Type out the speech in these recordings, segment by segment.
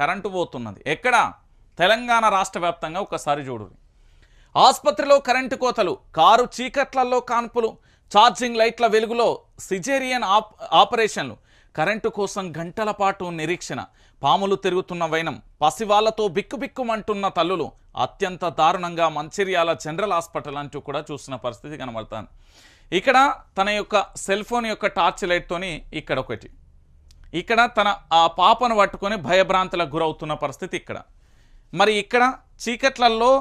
Current పోతున్నది. ఎక్కడ? తెలంగాణ రాష్ట్ర వ్యాప్తంగా ఒకసారి చూడు ఆసుపత్రిలో కరెంటు కోతలు కారు చీకట్లలో కాన్పులు ఛార్జింగ్ లైట్ల వెలుగులో సిజేరియన్ ఆప్ ఆపరేషన్లు కరెంటు కోసం గంటల పాటు నిరీక్షణ పాములు తిరుగుతున్న వైనం పసివాళ్ళతో బిక్కుబిక్కుమంటున్న తల్లులు అత్యంత దారుణంగా మంచిర్యాల జనరల్ హాస్పిటల్ అంటూ కూడా చూసిన పరిస్థితి కనబడుతుంది. ఇక్కడ తన యొక్క సెల్ ఫోన్ యొక్క టార్చ్ లైట్తోని ఇక్కడ ఒకటి. ఇక్కడ తన ఆ పాపను పట్టుకొని భయభ్రాంతులకు గురవుతున్న పరిస్థితి ఇక్కడ. మరి ఇక్కడ చీకట్లల్లో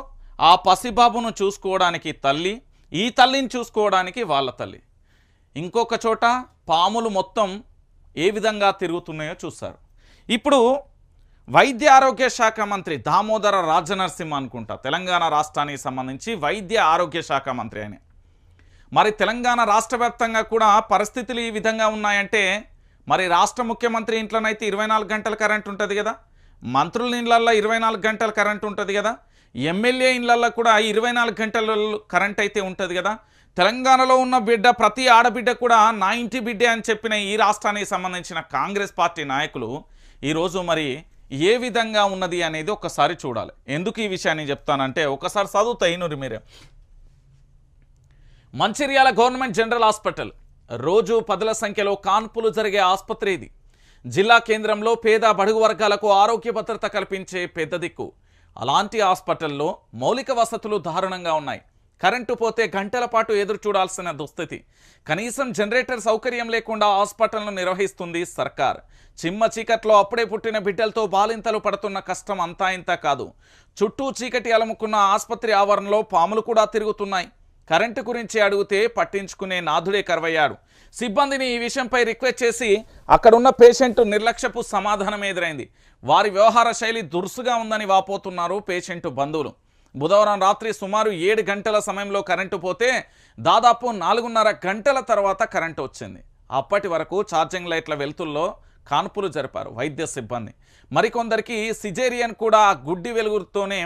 ఆ పసిబాబును చూసుకోవడానికి తల్లి ఈ తల్లిని చూసుకోవడానికి వాళ్ళ తల్లి. ఇంకొక చోట పాములు మొత్తం ఏ విధంగా తిరుగుతున్నాయో చూస్తారు ఇప్పుడు వైద్య ఆరోగ్య శాఖ మంత్రి దామోదర రాజనరసింహ అనుకుంటా తెలంగాణ రాష్ట్రానికి సంబంధించి వైద్య ఆరోగ్య శాఖ మంత్రి అని మరి తెలంగాణ రాష్ట్ర కూడా పరిస్థితులు ఈ విధంగా ఉన్నాయంటే మరి రాష్ట్ర ముఖ్యమంత్రి ఇంట్లోనైతే ఇరవై నాలుగు గంటల కరెంట్ ఉంటుంది కదా? మంత్రుల ఇండ్లల్లో ఇరవై నాలుగు గంటల కరెంట్ ఉంటుంది కదా? ఎమ్మెల్యే ఇళ్ళల్లో కూడా ఇరవై నాలుగు గంటల కరెంట్ అయితే ఉంటుంది కదా? తెలంగాణలో ఉన్న బిడ్డ ప్రతి ఆడబిడ్డ కూడా నా ఇంటి బిడ్డే అని చెప్పిన ఈ రాష్ట్రానికి సంబంధించిన కాంగ్రెస్ పార్టీ నాయకులు ఈరోజు మరి ఏ విధంగా ఉన్నది అనేది ఒకసారి చూడాలి. ఎందుకు ఈ విషయాన్ని చెప్తానంటే ఒకసారి చదువుతా అయినరు మీరే. మంచిర్యాల గవర్నమెంట్ జనరల్ హాస్పిటల్ రోజు పదుల సంఖ్యలో కాన్పులు జరిగే ఆసుపత్రి ఇది. జిల్లా కేంద్రంలో పేద బడుగు వర్గాలకు ఆరోగ్య భద్రత కల్పించే పెద్ద దిక్కు. అలాంటి హాస్పిటల్లో మౌలిక వసతులు దారుణంగా ఉన్నాయి. కరెంటు పోతే గంటల పాటు ఎదురు చూడాల్సిన దుస్థితి. కనీసం జనరేటర్ సౌకర్యం లేకుండా హాస్పిటల్ను నిర్వహిస్తుంది సర్కార్. చిమ్మ చీకట్లో అప్పుడే పుట్టిన బిడ్డలతో బాలింతలు పడుతున్న కష్టం అంతా ఇంత కాదు. చుట్టూ చీకటి అలముకున్న ఆసుపత్రి ఆవరణలో పాములు కూడా తిరుగుతున్నాయి. కరెంటు గురించి అడిగితే పట్టించుకునే నాథుడే కరువయ్యాడు. సిబ్బందిని ఈ విషయంపై రిక్వెస్ట్ చేసి అక్కడున్న పేషెంట్ నిర్లక్ష్యపు సమాధానం ఎదురైంది. వారి వ్యవహార శైలి దురుసుగా ఉందని వాపోతున్నారు పేషెంట్ బంధువులు. బుధవారం రాత్రి సుమారు ఏడు గంటల సమయంలో కరెంటు పోతే దాదాపు నాలుగున్నర గంటల తర్వాత కరెంటు వచ్చింది. అప్పటి వరకు ఛార్జింగ్ లైట్ల వెలుతుల్లో కాన్పులు జరిపారు వైద్య సిబ్బంది. మరికొందరికి సిజేరియన్ కూడా ఆ గుడ్డి వెలుగుతోనే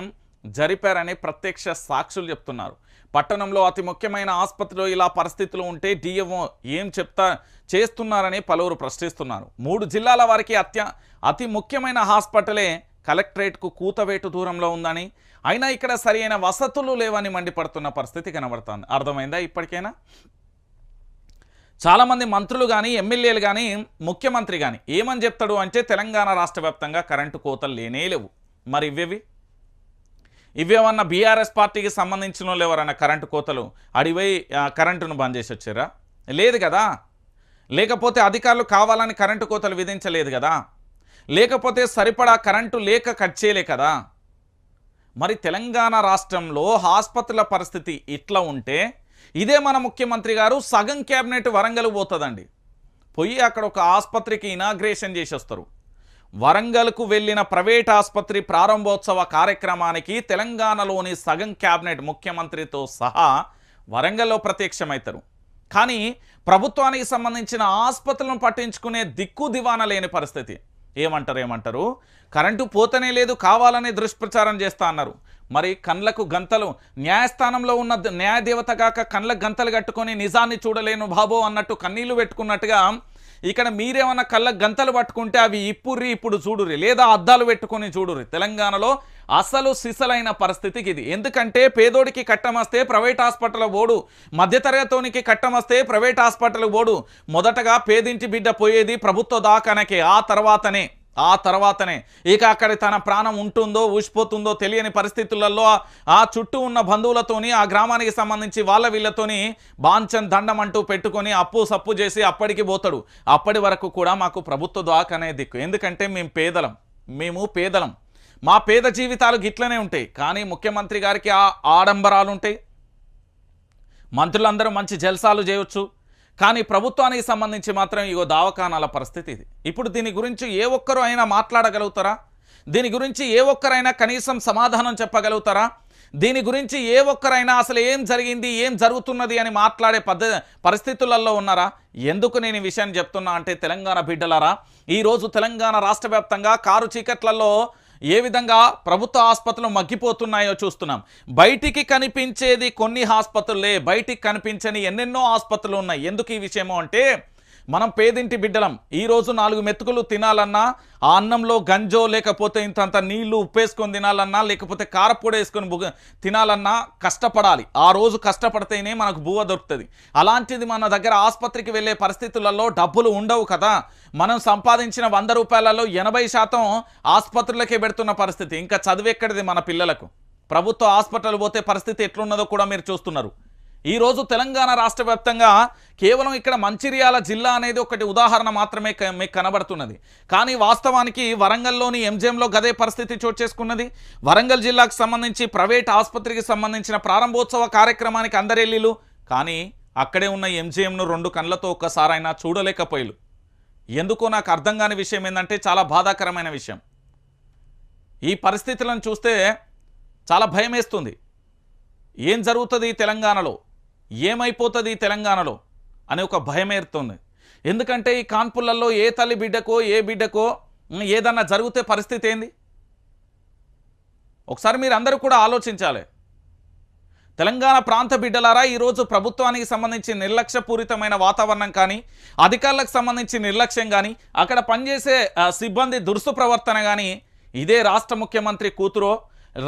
జరిపారని ప్రత్యక్ష సాక్షులు చెప్తున్నారు. పట్టణంలో అతి ముఖ్యమైన ఆసుపత్రిలో ఇలా పరిస్థితులు ఉంటే డిఎంఓ ఏం చెప్తా చేస్తున్నారని పలువురు ప్రశ్నిస్తున్నారు. మూడు జిల్లాల వారికి అత్య అతి ముఖ్యమైన హాస్పిటలే కలెక్టరేట్కు కూతవేటు దూరంలో ఉందని అయినా ఇక్కడ సరైన వసతులు లేవని మండిపడుతున్న పరిస్థితి కనబడుతుంది. అర్థమైందా ఇప్పటికైనా? చాలామంది మంత్రులు కానీ ఎమ్మెల్యేలు కానీ ముఖ్యమంత్రి కానీ ఏమని చెప్తాడు అంటే తెలంగాణ రాష్ట్ర వ్యాప్తంగా కరెంటు కోతలు లేనే లేవు. మరి ఇవేవి ఇవేమన్నా బీఆర్ఎస్ పార్టీకి సంబంధించిన వాళ్ళు ఎవరన్నా కరెంటు కోతలు అడివై కరెంటును బంద్ చేసి వచ్చారా? లేదు కదా. లేకపోతే అధికారులు కావాలని కరెంటు కోతలు విధించలేదు కదా. లేకపోతే సరిపడా కరెంటు లేక కట్ చేయలే కదా. మరి తెలంగాణ రాష్ట్రంలో ఆసుపత్రుల పరిస్థితి ఇట్లా ఉంటే ఇదే మన ముఖ్యమంత్రి గారు సగం క్యాబినెట్ వరంగల్ పోతుందండి. పోయి అక్కడ ఒక ఆసుపత్రికి ఇనాగ్రేషన్ చేసేస్తారు వరంగల్కు వెళ్ళిన ప్రైవేట్ ఆసుపత్రి ప్రారంభోత్సవ కార్యక్రమానికి తెలంగాణలోని సగం క్యాబినెట్ ముఖ్యమంత్రితో సహా వరంగల్లో ప్రత్యక్షమవుతారు. కానీ ప్రభుత్వానికి సంబంధించిన ఆసుపత్రులను పట్టించుకునే దిక్కు దివాన లేని పరిస్థితి. ఏమంటారు ఏమంటారు? కరెంటు పోతనే లేదు కావాలని దుష్ప్రచారం చేస్తా అన్నారు. మరి కండ్లకు గంతలు న్యాయస్థానంలో ఉన్న ద- న్యాయదేవత కాక కండ్లకు గంతలు కట్టుకొని నిజాన్ని చూడలేను బాబో అన్నట్టు కన్నీళ్ళు పెట్టుకున్నట్టుగా ఇక్కడ మీరేమన్నా కళ్ళ గంతలు పట్టుకుంటే అవి ఇప్పుర్రి ఇప్పుడు చూడురి లేదా అద్దాలు పెట్టుకొని చూడురి తెలంగాణలో అసలు సిసలైన పరిస్థితికి ఇది. ఎందుకంటే పేదోడికి కట్టమస్తే ప్రైవేట్ హాస్పిటల్ పోడు మధ్యతరగతోనికి కట్టమస్తే ప్రైవేట్ హాస్పిటల్ పోడు. మొదటగా పేదింటి బిడ్డ పోయేది ప్రభుత్వ దాకానకే ఆ తర్వాతనే. ఆ తర్వాతనే. ఇక అక్కడ తన ప్రాణం ఉంటుందో ఊసిపోతుందో తెలియని పరిస్థితులలో ఆ- చుట్టూ ఉన్న బంధువులతోని ఆ గ్రామానికి సంబంధించి వాళ్ళ వీళ్ళతోని బాంచన్ దండం అంటూ పెట్టుకొని అప్పు సప్పు చేసి అప్పటికి పోతాడు. అప్పటి వరకు కూడా మాకు ప్రభుత్వ దాకనే దిక్కు. ఎందుకంటే మేము పేదలం. మేము పేదలం. మా పేద జీవితాలు గిట్లనే ఉంటాయి. కానీ ముఖ్యమంత్రి గారికి ఆ ఆడంబరాలు ఉంటాయి మంత్రులందరూ మంచి జల్సాలు చేయొచ్చు. కానీ ప్రభుత్వానికి సంబంధించి మాత్రం ఇగో దావకానాల పరిస్థితి ఇది. ఇప్పుడు దీని గురించి ఏ ఒక్కరు అయినా మాట్లాడగలుగుతారా? దీని గురించి ఏ ఒక్కరైనా కనీసం సమాధానం చెప్పగలుగుతారా? దీని గురించి ఏ ఒక్కరైనా అసలు ఏం జరిగింది ఏం జరుగుతున్నది అని మాట్లాడే పద్ధ పరిస్థితులలో ఉన్నారా? ఎందుకు నేను ఈ విషయాన్ని చెప్తున్నా అంటే తెలంగాణ బిడ్డలారా ఈరోజు తెలంగాణ రాష్ట్ర వ్యాప్తంగా కారు చీకట్లలో ఏ విధంగా ప్రభుత్వ ఆసుపత్రులు మగ్గిపోతున్నాయో చూస్తున్నాం. బయటికి కనిపించేది కొన్ని ఆసుపత్రులే బయటికి కనిపించని ఎన్నెన్నో ఆసుపత్రులు ఉన్నాయి. ఎందుకు ఈ విషయము అంటే మనం పేదింటి బిడ్డలం. ఈరోజు నాలుగు మెతుకులు తినాలన్నా ఆ అన్నంలో గంజో లేకపోతే ఇంతంత నీళ్ళు ఉప్పేసుకొని తినాలన్నా లేకపోతే కారపొడి వేసుకొని బుగ తినాలన్నా కష్టపడాలి. ఆ రోజు కష్టపడితేనే మనకు బువ్వ దొరుకుతుంది. అలాంటిది మన దగ్గర ఆసుపత్రికి వెళ్ళే పరిస్థితులలో డబ్బులు ఉండవు కదా. మనం సంపాదించిన వంద రూపాయలలో ఎనభై శాతం ఆసుపత్రులకే పెడుతున్న పరిస్థితి. ఇంకా చదువు ఎక్కడిది మన పిల్లలకు? ప్రభుత్వ హాస్పిటల్ పోతే పరిస్థితి ఎట్లున్నదో కూడా మీరు చూస్తున్నారు. ఈరోజు తెలంగాణ రాష్ట్ర వ్యాప్తంగా కేవలం ఇక్కడ మంచిర్యాల జిల్లా అనేది ఒకటి ఉదాహరణ మాత్రమే మీకు కనబడుతున్నది. కానీ వాస్తవానికి వరంగల్లోని ఎంజిఎంలో గదే పరిస్థితి చోటు చేసుకున్నది. వరంగల్ జిల్లాకు సంబంధించి ప్రైవేట్ ఆసుపత్రికి సంబంధించిన ప్రారంభోత్సవ కార్యక్రమానికి అందరెల్లిలు కానీ అక్కడే ఉన్న ఎంజిఎంను రెండు కళ్ళతో ఒక్కసారైనా చూడలేకపోయారు ఎందుకో నాకు అర్థం కాని విషయం ఏంటంటే చాలా బాధాకరమైన విషయం. ఈ పరిస్థితులను చూస్తే చాలా భయమేస్తుంది. ఏం జరుగుతుంది తెలంగాణలో? ఏమైపోతుంది తెలంగాణలో అనే ఒక భయం ఏరుతుంది. ఎందుకంటే ఈ కాన్పులలో ఏ తల్లి బిడ్డకో ఏ బిడ్డకో ఏదన్నా జరిగితే పరిస్థితి ఏంది? ఒకసారి మీరు అందరూ కూడా ఆలోచించాలి. తెలంగాణ ప్రాంత బిడ్డలారా ఈరోజు ప్రభుత్వానికి సంబంధించి నిర్లక్ష్యపూరితమైన వాతావరణం కానీ అధికారులకు సంబంధించి నిర్లక్ష్యం కానీ అక్కడ పనిచేసే సిబ్బంది దురుసు ప్రవర్తన కానీ ఇదే రాష్ట్ర ముఖ్యమంత్రి కూతురో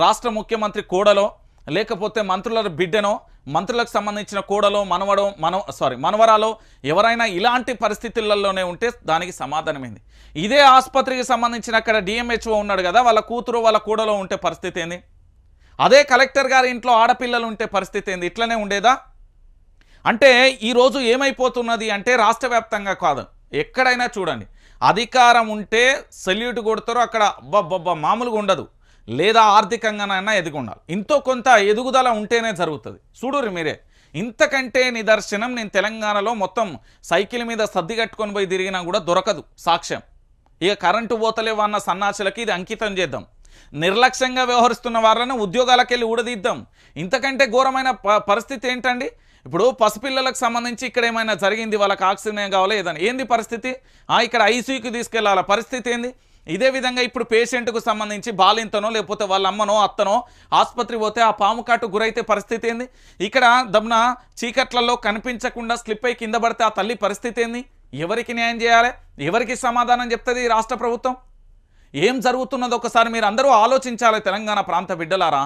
రాష్ట్ర ముఖ్యమంత్రి కోడలో లేకపోతే మంత్రుల బిడ్డనో మంత్రులకు సంబంధించిన కూడలో మనవడో మన సారీ మనవరాలో ఎవరైనా ఇలాంటి పరిస్థితులలోనే ఉంటే దానికి సమాధానమైంది. ఇదే ఆసుపత్రికి సంబంధించిన అక్కడ డిఎంహెచ్ఓ ఉన్నాడు కదా వాళ్ళ కూతురు వాళ్ళ కూడలో ఉంటే పరిస్థితి ఏంది? అదే కలెక్టర్ గారి ఇంట్లో ఆడపిల్లలు ఉంటే పరిస్థితి ఏంది? ఇట్లనే ఉండేదా? అంటే ఈరోజు ఏమైపోతున్నది అంటే రాష్ట్ర వ్యాప్తంగా కాదు. ఎక్కడైనా చూడండి. అధికారం ఉంటే సెల్యూట్ కొడతారో అక్కడ అబ్బబ్బబ్బ మామూలుగా ఉండదు. లేదా ఆర్థికంగానైనా ఎదిగి ఉండాలి ఇంతో కొంత ఎదుగుదల ఉంటేనే జరుగుతుంది. చూడురు మీరే. ఇంతకంటే నిదర్శనం నేను తెలంగాణలో మొత్తం సైకిల్ మీద సర్ది కట్టుకొని పోయి తిరిగినా కూడా దొరకదు సాక్ష్యం. ఇక కరెంటు పోతలేవు అన్న సన్నాసులకి ఇది అంకితం చేద్దాం. నిర్లక్ష్యంగా వ్యవహరిస్తున్న వాళ్ళని ఉద్యోగాలకు వెళ్ళి ఊడదీద్దాం. ఇంతకంటే ఘోరమైన ప- పరిస్థితి ఏంటండి? ఇప్పుడు పసిపిల్లలకు సంబంధించి ఇక్కడ ఏమైనా జరిగింది? వాళ్ళకి ఆక్సిజన్ కావాలి? ఏదైనా ఏంది పరిస్థితి? ఇక్కడ ఐసీయూకి తీసుకెళ్ళాల పరిస్థితి ఏంది? ఇదే విధంగా ఇప్పుడు పేషెంట్కు సంబంధించి బాలింతనో లేకపోతే వాళ్ళ అమ్మనో అత్తనో ఆసుపత్రి పోతే ఆ పాము కాటు గురైతే పరిస్థితి ఏంది? ఇక్కడ దమ్న చీకట్లలో కనిపించకుండా స్లిప్ అయి కింద పడితే ఆ తల్లి పరిస్థితి ఏంది? ఎవరికి న్యాయం చేయాలి? ఎవరికి సమాధానం చెప్తుంది రాష్ట్ర ప్రభుత్వం? ఏం జరుగుతున్నదో ఒకసారి మీరు అందరూ ఆలోచించాలి తెలంగాణ ప్రాంత బిడ్డలారా?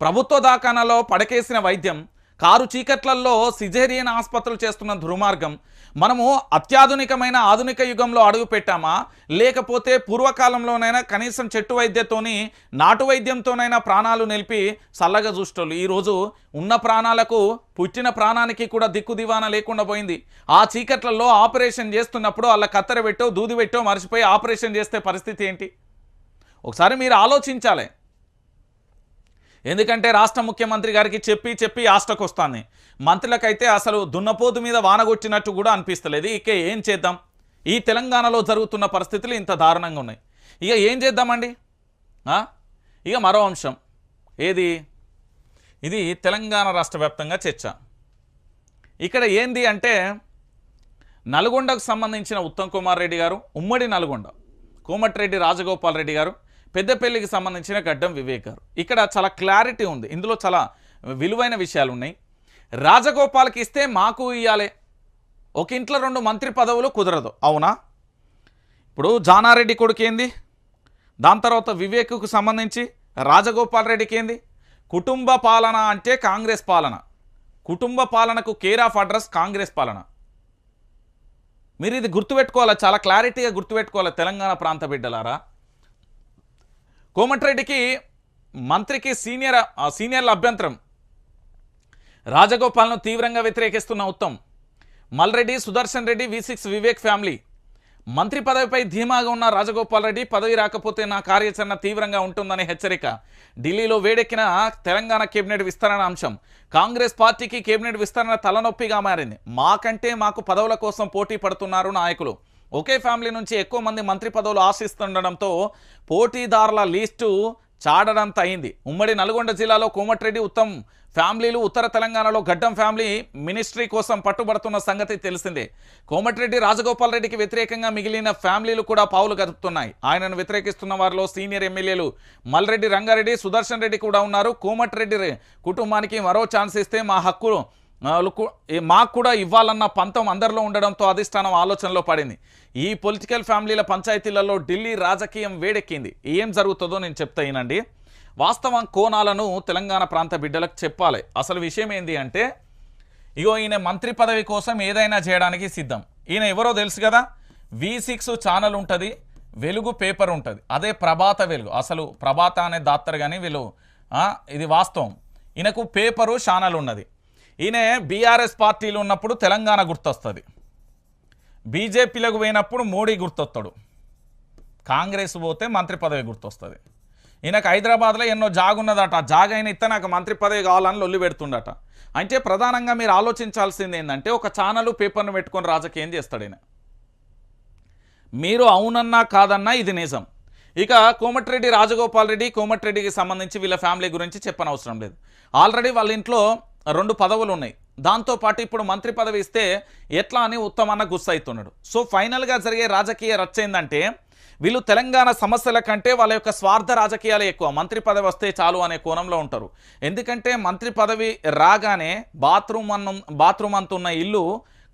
ప్రభుత్వ దాఖానాలో పడకేసిన వైద్యం కారు చీకట్లలో సిజేరియన్ ఆసుపత్రులు చేస్తున్న దుర్మార్గం మనము అత్యాధునికమైన ఆధునిక యుగంలో అడుగు పెట్టామా? లేకపోతే పూర్వకాలంలోనైనా కనీసం చెట్టు వైద్యతోని నాటు వైద్యంతోనైనా ప్రాణాలు నిలిపి చల్లగా చూసేటోళ్ళు. ఈరోజు ఉన్న ప్రాణాలకు పుట్టిన ప్రాణానికి కూడా దిక్కు దివాన లేకుండా పోయింది. ఆ చీకట్లలో ఆపరేషన్ చేస్తున్నప్పుడు వాళ్ళ కత్తెర పెట్టో దూది పెట్టో మర్చిపోయి ఆపరేషన్ చేస్తే పరిస్థితి ఏంటి? ఒకసారి మీరు ఆలోచించాలి. ఎందుకంటే రాష్ట్ర ముఖ్యమంత్రి గారికి చెప్పి చెప్పి ఆష్టకు వస్తుంది మంత్రులకైతే అసలు దున్నపోతు మీద వానగొచ్చినట్టు కూడా అనిపిస్తలేదు. ఇక ఏం చేద్దాం? ఈ తెలంగాణలో జరుగుతున్న పరిస్థితులు ఇంత దారుణంగా ఉన్నాయి. ఇక ఏం చేద్దామండి? ఇక మరో అంశం. ఏది? ఇది తెలంగాణ రాష్ట్ర వ్యాప్తంగా చర్చ. ఇక్కడ ఏంది అంటే నల్గొండకు సంబంధించిన ఉత్తమ్ కుమార్ రెడ్డి గారు ఉమ్మడి నల్గొండ కోమటిరెడ్డి రాజగోపాల్ రెడ్డి గారు పెద్దపల్లికి సంబంధించిన గడ్డం వివేక్ గారు ఇక్కడ చాలా క్లారిటీ ఉంది. ఇందులో చాలా విలువైన విషయాలు ఉన్నాయి. రాజగోపాల్కి ఇస్తే మాకు ఇవ్వాలి ఒక ఇంట్లో రెండు మంత్రి పదవులు కుదరదు. అవునా? ఇప్పుడు జానారెడ్డి కొడుకు ఏంది? దాని తర్వాత వివేక్కు సంబంధించి రాజగోపాల్ రెడ్డికి ఏంది? కుటుంబ పాలన అంటే కాంగ్రెస్ పాలన. కుటుంబ పాలనకు కేర్ ఆఫ్ అడ్రస్ కాంగ్రెస్ పాలన. మీరు ఇది గుర్తుపెట్టుకోవాలి? చాలా క్లారిటీగా గుర్తుపెట్టుకోవాలి తెలంగాణ ప్రాంత బిడ్డలారా? కోమటిరెడ్డికి మంత్రికి సీనియర్ సీనియర్ల అభ్యంతరం. రాజగోపాల్ను తీవ్రంగా వ్యతిరేకిస్తున్న Uttam. Malreddy Sudarshan Reddy V six Vivek family. మంత్రి పదవిపై ధీమాగా ఉన్న రాజగోపాల్ రెడ్డి పదవి రాకపోతే నా కార్యాచరణ తీవ్రంగా ఉంటుందనే హెచ్చరిక. ఢిల్లీలో వేడెక్కిన తెలంగాణ కేబినెట్ విస్తరణ అంశం. కాంగ్రెస్ పార్టీకి కేబినెట్ విస్తరణ తలనొప్పిగా మారింది. మాకంటే మాకు పదవుల కోసం పోటీ పడుతున్నారు నాయకులు. ఒకే ఫ్యామిలీ నుంచి ఎక్కువ మంది మంత్రి పదవులు ఆశిస్తుండడంతో పోటీదారుల లిస్టు చాడడంత అయింది ఉమ్మడి నల్గొండ జిల్లాలో కోమటిరెడ్డి ఉత్తమ్ ఫ్యామిలీలు ఉత్తర తెలంగాణలో గడ్డం ఫ్యామిలీ మినిస్ట్రీ కోసం పట్టుబడుతున్న సంగతి తెలిసిందే. కోమటిరెడ్డి రాజగోపాల్ రెడ్డికి వ్యతిరేకంగా మిగిలిన ఫ్యామిలీలు కూడా పావులు గదుపుతున్నాయి ఆయనను వ్యతిరేకిస్తున్న వారిలో సీనియర్ ఎమ్మెల్యేలు మల్రెడ్డి రంగారెడ్డి సుదర్శన్ రెడ్డి కూడా ఉన్నారు. కోమటిరెడ్డి కుటుంబానికి మరో ఛాన్స్ ఇస్తే మా హక్కులు మాకు కూడా ఇవ్వాలన్న పంతం అందరిలో ఉండడంతో అధిష్టానం ఆలోచనలో పడింది. ఈ పొలిటికల్ ఫ్యామిలీల పంచాయతీలలో ఢిల్లీ రాజకీయం వేడెక్కింది. ఏం జరుగుతుందో నేను చెప్తా ఈయనండి. వాస్తవం కోణాలను తెలంగాణ ప్రాంత బిడ్డలకు చెప్పాలి. అసలు విషయం ఏంది అంటే ఇగో ఈయన మంత్రి పదవి కోసం ఏదైనా చేయడానికి సిద్ధం. ఈయన ఎవరో తెలుసు కదా? వి సిక్స్ ఛానల్ ఉంటుంది వెలుగు పేపర్ ఉంటుంది. అదే ప్రభాత వెలుగు. అసలు ప్రభాత అనే దాత్తరు కానీ వీళ్ళు ఇది వాస్తవం. ఈయనకు పేపరు ఛానల్ ఉన్నది. ఈయన బీఆర్ఎస్ పార్టీలు ఉన్నప్పుడు తెలంగాణ గుర్తొస్తుంది. బీజేపీలకు పోయినప్పుడు మోడీ గుర్తొస్తాడు కాంగ్రెస్ పోతే మంత్రి పదవి గుర్తొస్తుంది. ఈయనకు హైదరాబాద్లో ఎన్నో జాగున్నదట. ఆ జాగ్ అయిన ఇస్తే నాకు మంత్రి పదవి కావాలని లొల్లి పెడుతుండట. అంటే ప్రధానంగా మీరు ఆలోచించాల్సింది ఏంటంటే ఒక ఛానల్ పేపర్ను పెట్టుకొని రాజకీయం చేస్తాడు ఈయన. మీరు అవునన్నా కాదన్నా ఇది నిజం. ఇక కోమటిరెడ్డి రాజగోపాల్ రెడ్డి కోమటిరెడ్డికి సంబంధించి వీళ్ళ ఫ్యామిలీ గురించి చెప్పనవసరం లేదు. ఆల్రెడీ వాళ్ళ ఇంట్లో రెండు పదవులు ఉన్నాయి. దాంతోపాటు ఇప్పుడు మంత్రి పదవి ఇస్తే ఎట్లా అని ఉత్తమన్న గుస్సైతున్నాడు సో ఫైనల్గా జరిగే రాజకీయ రచ్చ ఏంటంటే వీళ్ళు తెలంగాణ సమస్యల కంటే వాళ్ళ యొక్క స్వార్థ రాజకీయాలే ఎక్కువ. మంత్రి పదవి వస్తే చాలు అనే కోణంలో ఉంటారు. ఎందుకంటే మంత్రి పదవి రాగానే బాత్రూమ్ అన్న బాత్రూమ్ అంత ఉన్న ఇల్లు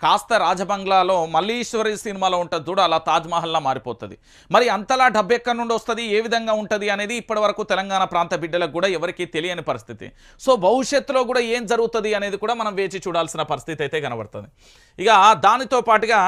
కాస్త రాజబంగ్లాలో మల్లీశ్వరి సినిమాలో ఉంటుంది చూడు అలా తాజ్మహల్లా మారిపోతుంది. మరి అంతలా డబ్బు ఎక్కడి నుండి వస్తుంది? ఏ విధంగా ఉంటుంది అనేది ఇప్పటివరకు తెలంగాణ ప్రాంత బిడ్డలకు కూడా ఎవరికీ తెలియని పరిస్థితి. సో భవిష్యత్తులో కూడా ఏం జరుగుతుంది అనేది కూడా మనం వేచి చూడాల్సిన పరిస్థితి అయితే కనబడుతుంది. ఇక దానితో పాటుగా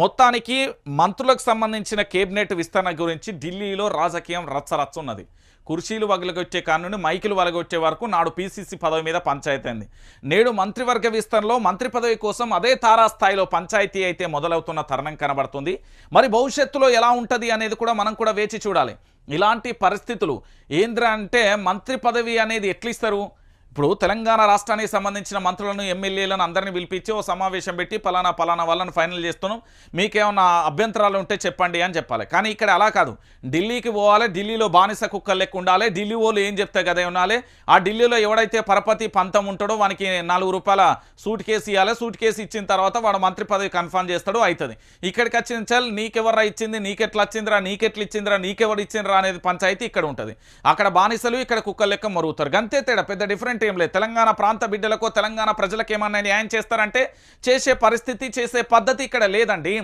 మొత్తానికి మంత్రులకు సంబంధించిన కేబినెట్ విస్తరణ గురించి ఢిల్లీలో రాజకీయం రచ్చరచ్చున్నది కుర్చీలు వగలగొచ్చే కానుండి మైకులు వలగొచ్చే వరకు నాడు పీసీసీ పదవి మీద పంచాయతీ అయింది నేడు మంత్రివర్గ విస్తరణలో మంత్రి పదవి కోసం అదే తారాస్థాయిలో పంచాయతీ అయితే మొదలవుతున్న తరుణం కనబడుతుంది. మరి భవిష్యత్తులో ఎలా ఉంటుంది అనేది కూడా మనం కూడా వేచి చూడాలి. ఇలాంటి పరిస్థితులు ఏంద్రా అంటే మంత్రి పదవి అనేది ఎట్లిస్తారు? ఇప్పుడు తెలంగాణ రాష్ట్రానికి సంబంధించిన మంత్రులను ఎమ్మెల్యేలను అందరిని పిలిపించి ఓ సమావేశం పెట్టి పలానా పలానా వాళ్ళని ఫైనల్ చేస్తున్నాం. మీకేమన్నా అభ్యంతరాలు ఉంటే చెప్పండి అని చెప్పాలి. కానీ ఇక్కడ అలా కాదు. ఢిల్లీకి పోవాలి ఢిల్లీలో బానిస కుక్కలు లెక్క ఉండాలి. ఢిల్లీ వాళ్ళు ఏం చెప్తే కదా ఉండాలి. ఆ ఢిల్లీలో ఎవడైతే పరపతి పంతం ఉంటాడో వానికి నాలుగు రూపాయల సూట్ కేసు ఇవ్వాలి సూట్ కేసు ఇచ్చిన తర్వాత వాడు మంత్రి పదవి కన్ఫర్మ్ చేస్తాడు అవుతుంది ఇక్కడికి వచ్చిన చల్ నీకెవర్రా ఇచ్చింది నీకెట్లా వచ్చిందిరా నీకెట్లు ఇచ్చిందిరా నీకెవరు ఇచ్చిందిరా అనేది పంచాయతీ ఇక్కడ ఉంటుంది. అక్కడ బానిసలు ఇక్కడ కుక్కలు లెక్క మరుగుతారు. గంతే తేడా పెద్ద డిఫరెంట్ ఏం లేదు. తెలంగాణ ప్రాంత బిడ్డలకు తెలంగాణ ప్రజలకు ఏమన్నా న్యాయం చేస్తారంటే చేసే పరిస్థితి చేసే పద్ధతి ఇక్కడ లేదండి.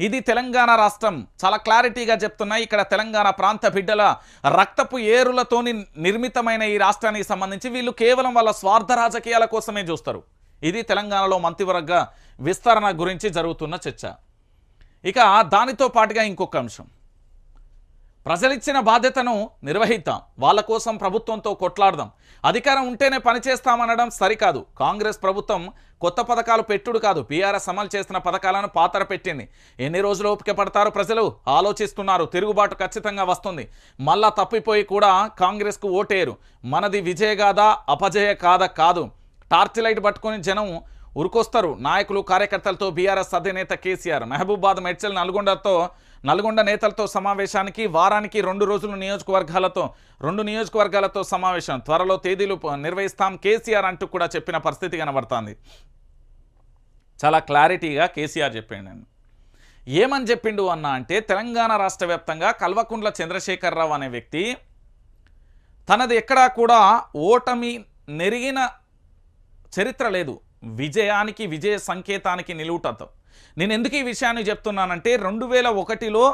ఇది తెలంగాణ రాష్ట్రం. చాలా క్లారిటీగా చెప్తున్నా ఇక్కడ తెలంగాణ ప్రాంత బిడ్డల రక్తపు ఏరులతోని నిర్మితమైన ఈ రాష్ట్రానికి సంబంధించి వీళ్ళు కేవలం వాళ్ళ స్వార్థ రాజకీయాల కోసమే చూస్తారు. ఇది తెలంగాణలో మంత్రివర్గ విస్తరణ గురించి జరుగుతున్న చర్చ. ఇక దానితో పాటుగా ఇంకొక అంశం. ప్రజలిచ్చిన బాధ్యతను నిర్వహిద్దాం. వాళ్ళ కోసం ప్రభుత్వంతో కొట్లాడదాం. అధికారం ఉంటేనే పనిచేస్తామనడం సరికాదు. కాంగ్రెస్ ప్రభుత్వం కొత్త పథకాలు పెట్టుడు కాదు. బీఆర్ఎస్ అమలు చేసిన పథకాలను పాతర పెట్టింది. ఎన్ని రోజులు ఓపిక ప్రజలు? ఆలోచిస్తున్నారు. తిరుగుబాటు ఖచ్చితంగా వస్తుంది. మళ్ళా తప్పిపోయి కూడా కాంగ్రెస్కు ఓటేరు మనది విజయ కాదా అపజయ కాదా కాదు. టార్చ్ లైట్ పట్టుకుని జనం ఉరుకొస్తారు. నాయకులు కార్యకర్తలతో బీఆర్ఎస్ అధినేత కేసీఆర్ మహబూబాద్ మెడ్చల్ నల్గొండతో నల్గొండ నేతలతో సమావేశానికి వారానికి రెండు రోజులు నియోజకవర్గాలతో రెండు నియోజకవర్గాలతో సమావేశం. త్వరలో తేదీలు నిర్వహిస్తాం. కేసీఆర్ అంటూ కూడా చెప్పిన పరిస్థితి కనబడుతోంది. చాలా క్లారిటీగా కేసీఆర్ చెప్పిండండి ఏమని చెప్పిండు అన్న అంటే తెలంగాణ రాష్ట్ర వ్యాప్తంగా కల్వకుంట్ల చంద్రశేఖరరావు అనే వ్యక్తి తనది ఎక్కడా కూడా ఓటమి నెరిగిన చరిత్ర లేదు. విజయానికి విజయ సంకేతానికి నిలువుటతో. నేను ఎందుకు ఈ విషయాన్ని చెప్తున్నానంటే రెండు వేల ఒకటిలో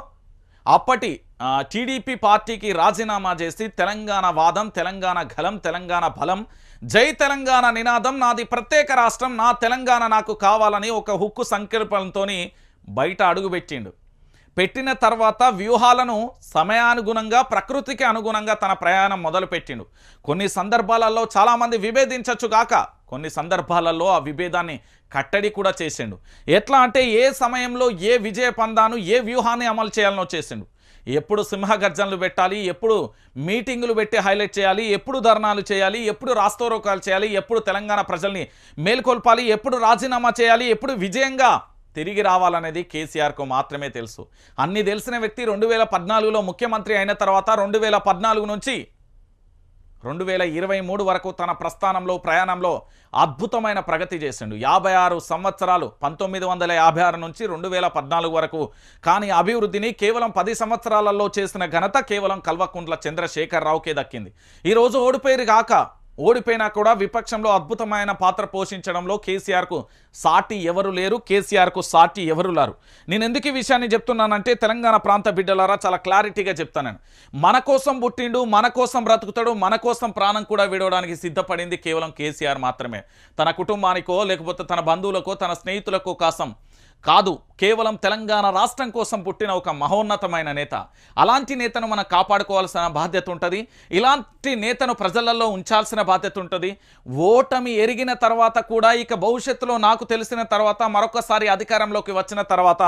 అప్పటి టీడీపీ పార్టీకి రాజీనామా చేసి తెలంగాణ వాదం తెలంగాణ గలం తెలంగాణ బలం జై తెలంగాణ నినాదం నాది ప్రత్యేక రాష్ట్రం నా తెలంగాణ నాకు కావాలని ఒక హుక్కు సంకల్పంతో బయట అడుగుపెట్టిండు. పెట్టిన తర్వాత వ్యూహాలను సమయానుగుణంగా ప్రకృతికి అనుగుణంగా తన ప్రయాణం మొదలుపెట్టిండు. కొన్ని సందర్భాలలో చాలామంది విభేదించచ్చుగాక కొన్ని సందర్భాలలో ఆ విభేదాన్ని కట్టడి కూడా చేసిండు. ఎట్లా అంటే ఏ సమయంలో ఏ విజయ పందాను ఏ వ్యూహాన్ని అమలు చేయాలనో చేసిండు. ఎప్పుడు సింహగర్జనలు పెట్టాలి ఎప్పుడు మీటింగులు పెట్టి హైలైట్ చేయాలి ఎప్పుడు ధర్నాలు చేయాలి ఎప్పుడు రాస్తోరోకాలు చేయాలి ఎప్పుడు తెలంగాణ ప్రజల్ని మేల్కొల్పాలి ఎప్పుడు రాజీనామా చేయాలి ఎప్పుడు విజయంగా తిరిగి రావాలనేది కేసీఆర్కు మాత్రమే తెలుసు. అన్ని తెలిసిన వ్యక్తి రెండు వేల పద్నాలుగులో ముఖ్యమంత్రి అయిన తర్వాత రెండు వేల పద్నాలుగు నుంచి రెండు వేల ఇరవై మూడు వరకు తన ప్రస్థానంలో ప్రయాణంలో అద్భుతమైన ప్రగతి చేసిండు. యాభై ఆరు సంవత్సరాలు పంతొమ్మిది వందల యాభై ఆరు నుంచి రెండు వేల పద్నాలుగు వరకు. కానీ అభివృద్ధిని కేవలం పది సంవత్సరాలలో చేసిన ఘనత కేవలం కల్వకుంట్ల చంద్రశేఖరరావుకే దక్కింది. ఈరోజు ఓడిపోయారు కాక ఓడిపోయినా కూడా విపక్షంలో అద్భుతమైన పాత్ర పోషించడంలో కేసీఆర్కు సాటి ఎవరు లేరు కేసీఆర్కు సాటి ఎవరు లేరు. నేను ఎందుకు ఈ విషయాన్ని చెప్తున్నానంటే తెలంగాణ ప్రాంత బిడ్డలారా చాలా క్లారిటీగా చెప్తాను మన కోసం పుట్టిండు మన కోసం బ్రతుకుతాడు మన కోసం ప్రాణం కూడా విడవడానికి సిద్ధపడింది కేవలం కేసీఆర్ మాత్రమే. తన కుటుంబానికో లేకపోతే తన బంధువులకో తన స్నేహితులకో కోసం కాదు కేవలం తెలంగాణ రాష్ట్రం కోసం పుట్టిన ఒక మహోన్నతమైన నేత. అలాంటి నేతను మనం కాపాడుకోవాల్సిన బాధ్యత ఉంటుంది. ఇలాంటి నేతను ప్రజలలో ఉంచాల్సిన బాధ్యత ఉంటుంది. ఓటమి ఎరిగిన తర్వాత కూడా ఇక భవిష్యత్తులో నాకు తెలిసిన తర్వాత మరొకసారి అధికారంలోకి వచ్చిన తర్వాత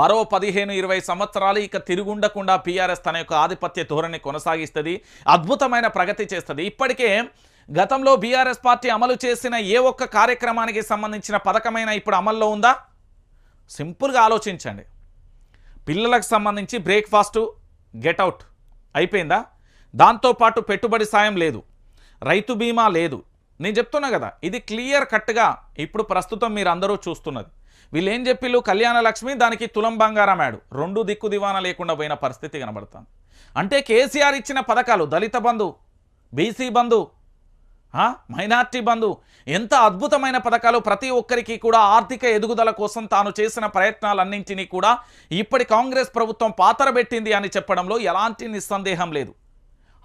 మరో పదిహేను ఇరవై సంవత్సరాలు ఇక తిరుగుండకుండా పీఆర్ఎస్ తన యొక్క ఆధిపత్య ధోరణి కొనసాగిస్తుంది. అద్భుతమైన ప్రగతి చేస్తుంది. ఇప్పటికే గతంలో బీఆర్ఎస్ పార్టీ అమలు చేసిన ఏ ఒక్క కార్యక్రమానికి సంబంధించిన పథకమైన ఇప్పుడు అమల్లో ఉందా? సింపుల్గా ఆలోచించండి. పిల్లలకు సంబంధించి బ్రేక్ఫాస్టు గెట్అవుట్ అయిపోయిందా? దాంతోపాటు పెట్టుబడి సాయం లేదు. రైతు బీమా లేదు. నేను చెప్తున్నా కదా ఇది క్లియర్ కట్గా ఇప్పుడు ప్రస్తుతం మీరు అందరూ చూస్తున్నది. వీళ్ళు ఏం చెప్పిళ్ళు? కళ్యాణ లక్ష్మి దానికి తులం బంగారం యాడు. రెండు దిక్కు దివాన లేకుండా పోయిన పరిస్థితి కనబడుతుంది. అంటే కేసీఆర్ ఇచ్చిన పథకాలు దళిత బంధు బీసీ బంధు మైనార్టీ బంధు. ఎంత అద్భుతమైన పథకాలు ప్రతి ఒక్కరికి కూడా ఆర్థిక ఎదుగుదల కోసం తాను చేసిన ప్రయత్నాలన్నింటినీ కూడా ఇప్పటి కాంగ్రెస్ ప్రభుత్వం పాతరబెట్టింది అని చెప్పడంలో ఎలాంటి నిస్సందేహం లేదు.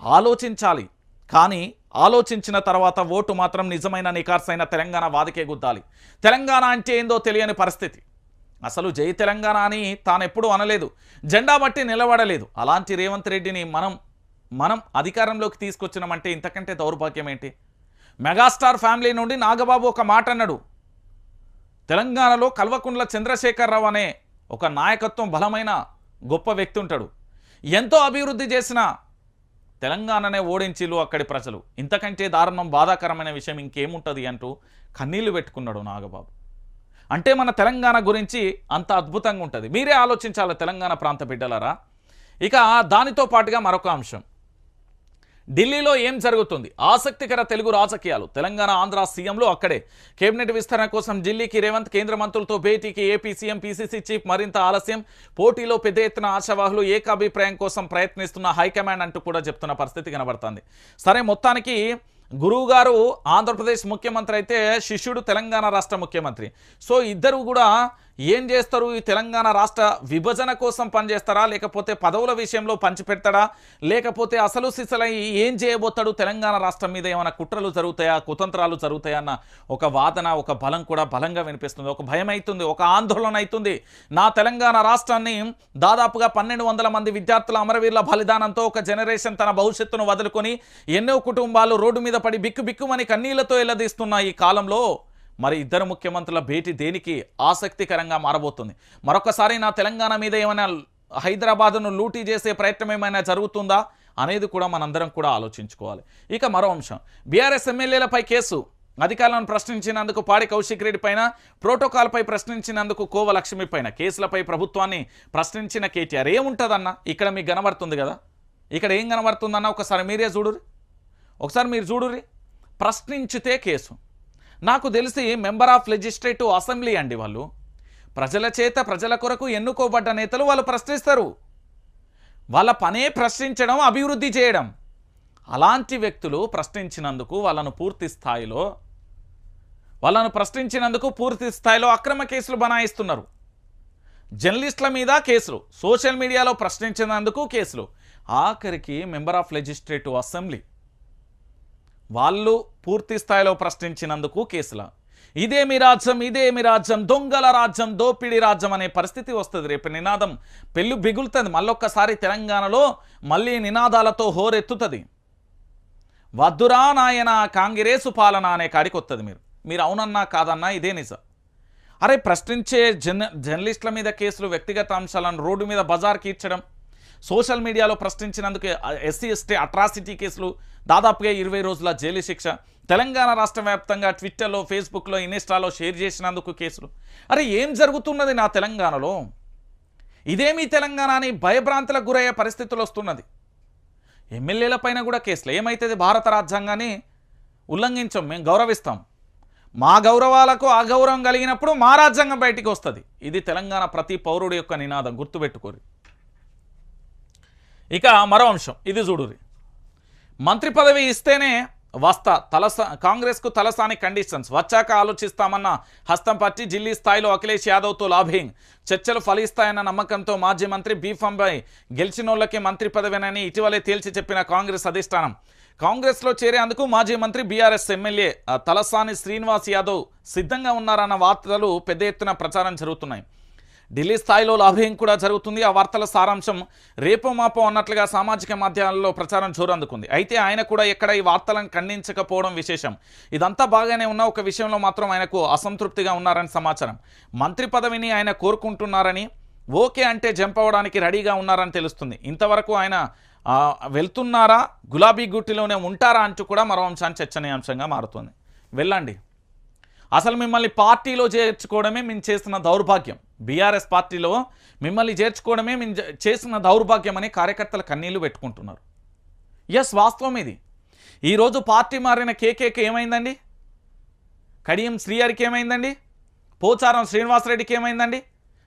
ఆలోచించాలి. కానీ ఆలోచించిన తర్వాత ఓటు మాత్రం నిజమైన నికార్సైన తెలంగాణ వాదికే గుద్దాలి. తెలంగాణ అంటే ఏందో తెలియని పరిస్థితి. అసలు జై తెలంగాణ అని తానెప్పుడు అనలేదు. జెండా బట్టి నిలబడలేదు. అలాంటి రేవంత్ రెడ్డిని మనం మనం అధికారంలోకి తీసుకొచ్చినామంటే ఇంతకంటే దౌర్భాగ్యం ఏంటి మెగాస్టార్ ఫ్యామిలీ నుండి నాగబాబు ఒక మాట అన్నాడు. తెలంగాణలో కల్వకుండ్ల చంద్రశేఖరరావు అనే ఒక నాయకత్వం బలమైన గొప్ప వ్యక్తి ఉంటాడు. ఎంతో అభివృద్ధి చేసిన తెలంగాణనే ఓడించిలు అక్కడి ప్రజలు. ఇంతకంటే దారుణం బాధాకరమైన విషయం ఇంకేముంటుంది అంటూ కన్నీళ్ళు పెట్టుకున్నాడు నాగబాబు. అంటే మన తెలంగాణ గురించి అంత అద్భుతంగా ఉంటుంది. మీరే ఆలోచించాలి తెలంగాణ ప్రాంత బిడ్డలారా? ఇక దానితో పాటుగా మరొక అంశం. ఢిల్లీలో ఏం జరుగుతుంది? ఆసక్తికర తెలుగు రాజకీయాలు. తెలంగాణ ఆంధ్ర సీఎంలు అక్కడే. కేబినెట్ విస్తరణ కోసం ఢిల్లీకి రేవంత్ కేంద్ర మంత్రులతో భేటీకి ఏపీ సీఎం పీసీసీ చీఫ్ మరింత ఆలస్యం. పోటీలో పెద్ద ఎత్తున ఆశావాహులు ఏకాభిప్రాయం కోసం ప్రయత్నిస్తున్న హైకమాండ్ అంటూ కూడా చెప్తున్న పరిస్థితి కనబడుతుంది. సరే మొత్తానికి గురువు గారు ఆంధ్రప్రదేశ్ ముఖ్యమంత్రి అయితే శిష్యుడు తెలంగాణ రాష్ట్ర ముఖ్యమంత్రి. సో ఇద్దరు కూడా ఏం చేస్తారు? ఈ తెలంగాణ రాష్ట్ర విభజన కోసం పనిచేస్తారా? లేకపోతే పదవుల విషయంలో పంచిపెడతాడా? లేకపోతే అసలు సిసలై ఏం చేయబోతాడు? తెలంగాణ రాష్ట్రం మీద ఏమైనా కుట్రలు జరుగుతాయా? కుతంత్రాలు జరుగుతాయా? అన్న ఒక వాదన ఒక బలం కూడా బలంగా వినిపిస్తుంది. ఒక భయం అవుతుంది ఒక ఆందోళన అవుతుంది. నా తెలంగాణ రాష్ట్రాన్ని దాదాపుగా పన్నెండు వందల మంది విద్యార్థుల అమరవీరుల బలిదానంతో ఒక జనరేషన్ తన భవిష్యత్తును వదులుకొని ఎన్నో కుటుంబాలు రోడ్డు మీద పడి బిక్కు బిక్కుమని కన్నీళ్ళతో ఎల్లదీస్తున్న ఈ కాలంలో మరి ఇద్దరు ముఖ్యమంత్రుల భేటీ దేనికి ఆసక్తికరంగా మారబోతుంది? మరొకసారి నా తెలంగాణ మీద ఏమైనా హైదరాబాద్ను లూటీ చేసే ప్రయత్నం ఏమైనా జరుగుతుందా? అనేది కూడా మనందరం కూడా ఆలోచించుకోవాలి. ఇక మరో అంశం. బీఆర్ఎస్ ఎమ్మెల్యేలపై కేసు. అధికారులను ప్రశ్నించినందుకు పాడి కౌశిక్ రెడ్డి పైన ప్రోటోకాల్పై ప్రశ్నించినందుకు కోవ లక్ష్మి పైన కేసులపై ప్రభుత్వాన్ని ప్రశ్నించిన కేటీఆర్. ఏముంటుందన్న? ఇక్కడ మీకు కనబడుతుంది కదా? ఇక్కడ ఏం కనబడుతుందన్న? ఒకసారి మీరే చూడురి ఒకసారి మీరు చూడురి ప్రశ్నించితే కేసు. నాకు తెలిసి మెంబర్ ఆఫ్ లెజిస్లేటివ్ అసెంబ్లీ అండి వాళ్ళు. ప్రజల చేత ప్రజల కొరకు ఎన్నుకోబడ్డ నేతలు వాళ్ళు ప్రశ్నిస్తారు. వాళ్ళ పనే ప్రశ్నించడం అభివృద్ధి చేయడం. అలాంటి వ్యక్తులు ప్రశ్నించినందుకు వాళ్ళను పూర్తి స్థాయిలో వాళ్ళను ప్రశ్నించినందుకు పూర్తి స్థాయిలో అక్రమ కేసులు బనాయిస్తున్నారు. జర్నలిస్టుల మీద కేసులు సోషల్ మీడియాలో ప్రశ్నించినందుకు కేసులు. ఆఖరికి మెంబర్ ఆఫ్ లెజిస్ట్రేటివ్ అసెంబ్లీ వాళ్ళు పూర్తి స్థాయిలో ప్రశ్నించినందుకు కేసుల. ఇదేమి రాజ్యం ఇదేమి రాజ్యం దొంగల రాజ్యం దోపిడి రాజ్యం అనే పరిస్థితి వస్తుంది. రేపు నినాదం పెళ్ళు బిగులుతుంది. మళ్ళొక్కసారి తెలంగాణలో మళ్ళీ నినాదాలతో హోరెత్తుతుంది. వద్దురా నాయన కాంగ్రెసు పాలన అనే కాడికి వస్తుంది మీరు. మీరు అవునన్నా కాదన్నా ఇదే నిజం. అరే ప్రశ్నించే జర్న జర్నలిస్టుల మీద కేసులు వ్యక్తిగత అంశాలను రోడ్డు మీద బజార్కి ఇచ్చడం సోషల్ మీడియాలో ప్రశ్నించినందుకు ఎస్సీ ఎస్టీ అట్రాసిటీ కేసులు దాదాపుగా ఇరవై రోజుల జైలు శిక్ష. తెలంగాణ రాష్ట్ర వ్యాప్తంగా ట్విట్టర్లో ఫేస్బుక్లో ఇన్స్టాలో షేర్ చేసినందుకు కేసులు. అరే ఏం జరుగుతున్నది నా తెలంగాణలో? ఇదేమీ తెలంగాణ అని భయభ్రాంతులకు గురయ్యే పరిస్థితులు వస్తున్నది. ఎమ్మెల్యేల పైన కూడా కేసులు. ఏమైతుంది? భారత రాజ్యాంగాన్ని ఉల్లంఘించం మేము గౌరవిస్తాం. మా గౌరవాలకు అగౌరవం కలిగినప్పుడు మా రాజ్యాంగం బయటికి వస్తుంది. ఇది తెలంగాణ ప్రతి పౌరుడి యొక్క నినాదం. గుర్తుపెట్టుకోరు. ఇక మరో అంశం. ఇది చూడురి మంత్రి పదవి ఇస్తేనే వస్తా తలసా కాంగ్రెస్కు తలసాని కండిషన్స్. వచ్చాక ఆలోచిస్తామన్న హస్తం పార్టీ ఢిల్లీ స్థాయిలో అఖిలేష్ యాదవ్తో లాభింగ్ చర్చలు ఫలిస్తాయన్న నమ్మకంతో మాజీ మంత్రి బీఫంపై గెలిచినోళ్ళకే మంత్రి పదవినని ఇటీవలే తేల్చి చెప్పిన కాంగ్రెస్ అధిష్టానం. కాంగ్రెస్లో చేరేందుకు మాజీ మంత్రి బీఆర్ఎస్ ఎమ్మెల్యే తలసాని శ్రీనివాస్ యాదవ్ సిద్ధంగా ఉన్నారన్న వార్తలు పెద్ద ఎత్తున ప్రచారం జరుగుతున్నాయి. ఢిల్లీ స్థాయిలో లాభ్యం కూడా జరుగుతుంది. ఆ వార్తల సారాంశం రేపో మాపో అన్నట్లుగా సామాజిక మాధ్యమాల్లో ప్రచారం జోరందుకుంది అయితే ఆయన కూడా ఎక్కడ ఈ వార్తలను ఖండించకపోవడం విశేషం. ఇదంతా బాగానే ఉన్న ఒక విషయంలో మాత్రం ఆయనకు అసంతృప్తిగా ఉన్నారని సమాచారం. మంత్రి పదవిని ఆయన కోరుకుంటున్నారని ఓకే అంటే జంప్ అవ్వడానికి రెడీగా ఉన్నారని తెలుస్తుంది. ఇంతవరకు ఆయన వెళ్తున్నారా? గులాబీ గుట్టిలోనే ఉంటారా అంటూ కూడా మరో అంశాన్ని చర్చనీయాంశంగా మారుతుంది. వెళ్ళండి. అసలు మిమ్మల్ని పార్టీలో చేర్చుకోవడమే మేము చేస్తున్న దౌర్భాగ్యం. బీఆర్ఎస్ పార్టీలో మిమ్మల్ని చేర్చుకోవడమే మేము చేస్తున్న చేసిన దౌర్భాగ్యం అని కార్యకర్తలు కన్నీళ్ళు పెట్టుకుంటున్నారు. ఎస్ వాస్తవం ఇది. ఈరోజు పార్టీ మారిన కేకేకి ఏమైందండి? కడియం శ్రీహరికి ఏమైందండి? పోచారం శ్రీనివాసరెడ్డికి ఏమైందండి?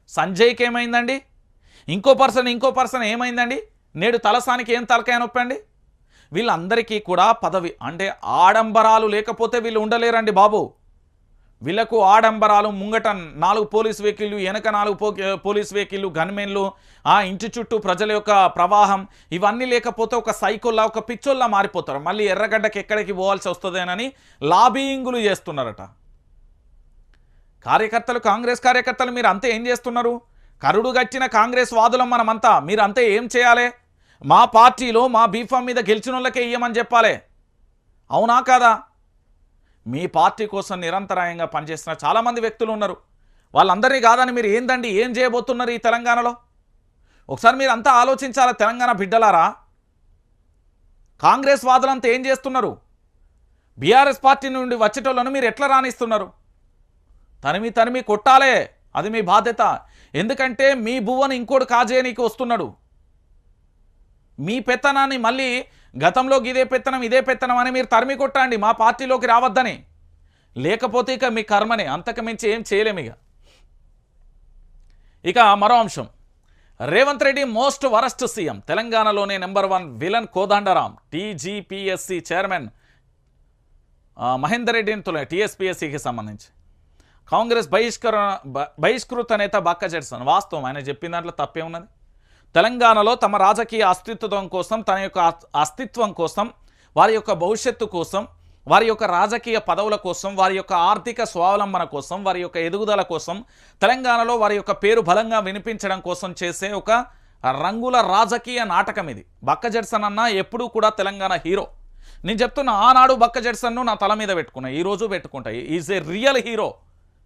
సంజయ్కి ఏమైందండి? ఇంకో పర్సన్ ఇంకో పర్సన్ ఏమైందండి? నేడు తలసానికి ఏం తలకాయ నొప్పండి? వీళ్ళందరికీ కూడా పదవి అంటే ఆడంబరాలు లేకపోతే వీళ్ళు ఉండలేరండి బాబు. వీళ్ళకు ఆడంబరాలు ముంగట నాలుగు పోలీస్ వెహికల్లు వెనక నాలుగు పో పోలీస్ వెహికల్లు గన్మెన్లు ఆ ఇంటి చుట్టూ ప్రజల యొక్క ప్రవాహం ఇవన్నీ లేకపోతే ఒక సైకోల్లా ఒక పిచ్చోల్లా మారిపోతారు. మళ్ళీ ఎర్రగడ్డకి ఎక్కడికి పోవాల్సి వస్తుందేనని లాబింగులు చేస్తున్నారట. కార్యకర్తలు కాంగ్రెస్ కార్యకర్తలు మీరు అంతే ఏం చేస్తున్నారు? కరుడు గట్టిన కాంగ్రెస్ వాదులం మనమంతా మీరు అంతే ఏం చేయాలి? మా పార్టీలో మా బీఫామ్ మీద గెలిచిన వాళ్ళకే ఇయ్యమని చెప్పాలి. అవునా కాదా? మీ పార్టీ కోసం నిరంతరాయంగా పనిచేస్తున్న చాలామంది వ్యక్తులు ఉన్నారు. వాళ్ళందరినీ కాదని మీరు ఏందండి? ఏం చేయబోతున్నారు ఈ తెలంగాణలో? ఒకసారి మీరు అంతా ఆలోచించాలా తెలంగాణ బిడ్డలారా? కాంగ్రెస్ వాదులంతా ఏం చేస్తున్నారు? బీఆర్ఎస్ పార్టీ నుండి వచ్చేటోళ్ళను మీరు ఎట్లా రాణిస్తున్నారు? తనిమి తనిమి కొట్టాలే అది మీ బాధ్యత. ఎందుకంటే మీ బువ్వను ఇంకోటి కాజేయనీకి వస్తున్నాడు. మీ పెత్తనాన్ని మళ్ళీ గతంలో ఇదే పెత్తనం ఇదే పెత్తనం అని మీరు తరిమి కొట్టండి. మా పార్టీలోకి రావద్దని. లేకపోతే ఇక మీ కర్మనే. అంతకమించి ఏం చేయలేము ఇక. ఇక మరో అంశం. Revanth Reddy most worst CM. తెలంగాణలోనే number one villain Kodandaram. TGPSC chairman Mahender రెడ్డిని తొలగి టీఎస్పీఎస్సీకి సంబంధించి. కాంగ్రెస్ బహిష్కరణ బహిష్కృత నేత బక్క చేస్తాను వాస్తవం. ఆయన చెప్పిన దాంట్లో తప్పే ఉన్నది. తెలంగాణలో తమ రాజకీయ అస్తిత్వం కోసం తన యొక్క అస్తిత్వం కోసం వారి యొక్క భవిష్యత్తు కోసం వారి యొక్క రాజకీయ పదవుల కోసం వారి యొక్క ఆర్థిక స్వావలంబన కోసం వారి యొక్క ఎదుగుదల కోసం తెలంగాణలో వారి యొక్క పేరు బలంగా వినిపించడం కోసం చేసే ఒక రంగుల రాజకీయ నాటకం ఇది. బక్క జడ్సన్ అన్న ఎప్పుడూ కూడా తెలంగాణ హీరో. నేను చెప్తున్నా ఆనాడు బక్క జడ్సన్ను నా తల మీద పెట్టుకున్నా ఈరోజు పెట్టుకుంటా. Is a real hero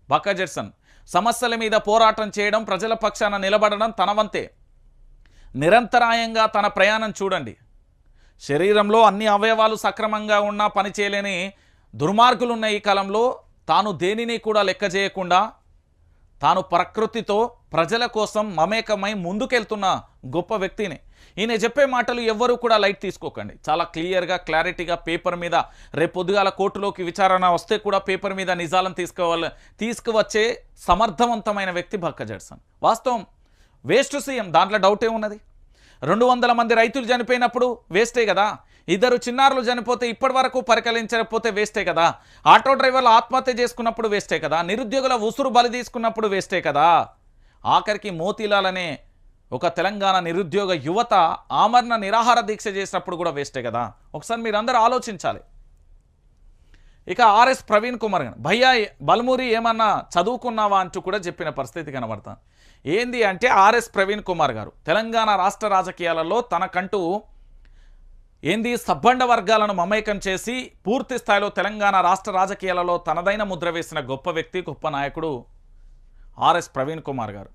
Bakka Judson. సమస్యల మీద పోరాటం చేయడం ప్రజల పక్షాన నిలబడడం తన వంతే. నిరంతరాయంగా తన ప్రయాణం చూడండి. శరీరంలో అన్ని అవయవాలు సక్రమంగా ఉన్నా పని చేయలేని దుర్మార్గులు ఈ కాలంలో తాను దేనిని కూడా లెక్క చేయకుండా తాను ప్రకృతితో ప్రజల కోసం మమేకమై ముందుకెళ్తున్న గొప్ప వ్యక్తిని. ఈయన చెప్పే మాటలు ఎవ్వరూ కూడా లైట్ తీసుకోకండి. చాలా క్లియర్గా క్లారిటీగా పేపర్ మీద రేపు పొద్దుగాల కోర్టులోకి విచారణ వస్తే కూడా పేపర్ మీద నిజాలను తీసుకోవాలి తీసుకువచ్చే సమర్థవంతమైన వ్యక్తి బక్క జడ్సన్. వాస్తవం వేస్ట్ సీఎం దాంట్లో డౌటే ఉన్నది. రెండు వందల మంది రైతులు చనిపోయినప్పుడు వేస్టే కదా. ఇద్దరు చిన్నారులు చనిపోతే ఇప్పటి వరకు పరికలించకపోతే వేస్టే కదా. ఆటో డ్రైవర్లు ఆత్మహత్య చేసుకున్నప్పుడు వేస్టే కదా. నిరుద్యోగుల ఉసురు బలి తీసుకున్నప్పుడు వేస్టే కదా. ఆఖరికి మోతీలాలనే ఒక తెలంగాణ నిరుద్యోగ యువత ఆమరణ నిరాహార దీక్ష చేసినప్పుడు కూడా వేస్టే కదా. ఒకసారి మీరందరూ ఆలోచించాలి. ఇక ఆర్ఎస్ ప్రవీణ్ కుమార్ గారు భయ్యా బల్మూరి ఏమన్నా చదువుకున్నావా? అంటూ కూడా చెప్పిన పరిస్థితి కనబడతాను ఏంది అంటే ఆర్ఎస్ ప్రవీణ్ కుమార్ గారు. తెలంగాణ రాష్ట్ర రాజకీయాలలో తనకంటూ ఏంది సబ్బండ వర్గాలను మమేకం చేసి పూర్తి స్థాయిలో తెలంగాణ రాష్ట్ర రాజకీయాలలో తనదైన ముద్ర వేసిన గొప్ప వ్యక్తి గొప్ప నాయకుడు ఆర్ఎస్ ప్రవీణ్ కుమార్ గారు.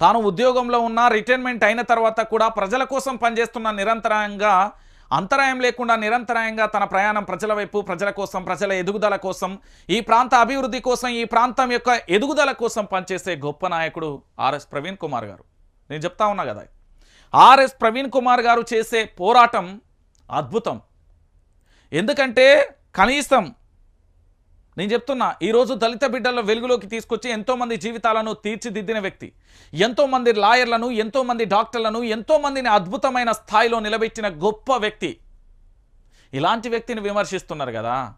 తాను ఉద్యోగంలో ఉన్న రిటైర్మెంట్ అయిన తర్వాత కూడా ప్రజల కోసం పనిచేస్తున్న నిరంతరంగా అంతరాయం లేకుండా నిరంతరాయంగా తన ప్రయాణం ప్రజల వైపు ప్రజల కోసం ప్రజల ఎదుగుదల కోసం ఈ ప్రాంత అభివృద్ధి కోసం ఈ ప్రాంతం యొక్క ఎదుగుదల కోసం పనిచేసే గొప్ప నాయకుడు ఆర్ఎస్ ప్రవీణ్ కుమార్ గారు. నేను చెప్తా ఉన్నా కదా. ఆర్ఎస్ ప్రవీణ్ కుమార్ గారు చేసే పోరాటం అద్భుతం. ఎందుకంటే కనీసం నేను చెప్తున్నా ఈరోజు దళిత బిడ్డల వెలుగులోకి తీసుకొచ్చి ఎంతోమంది జీవితాలను తీర్చిదిద్దిన వ్యక్తి ఎంతోమంది లాయర్లను ఎంతోమంది డాక్టర్లను ఎంతోమందిని అద్భుతమైన స్థాయిలో నిలబెట్టిన గొప్ప వ్యక్తి. ఇలాంటి వ్యక్తిని విమర్శిస్తున్నారు కదా.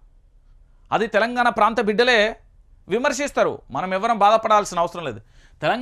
అది తెలంగాణ ప్రాంత బిడ్డలే విమర్శిస్తారు. మనం ఎవరం బాధపడాల్సిన అవసరం లేదు. తెలంగాణ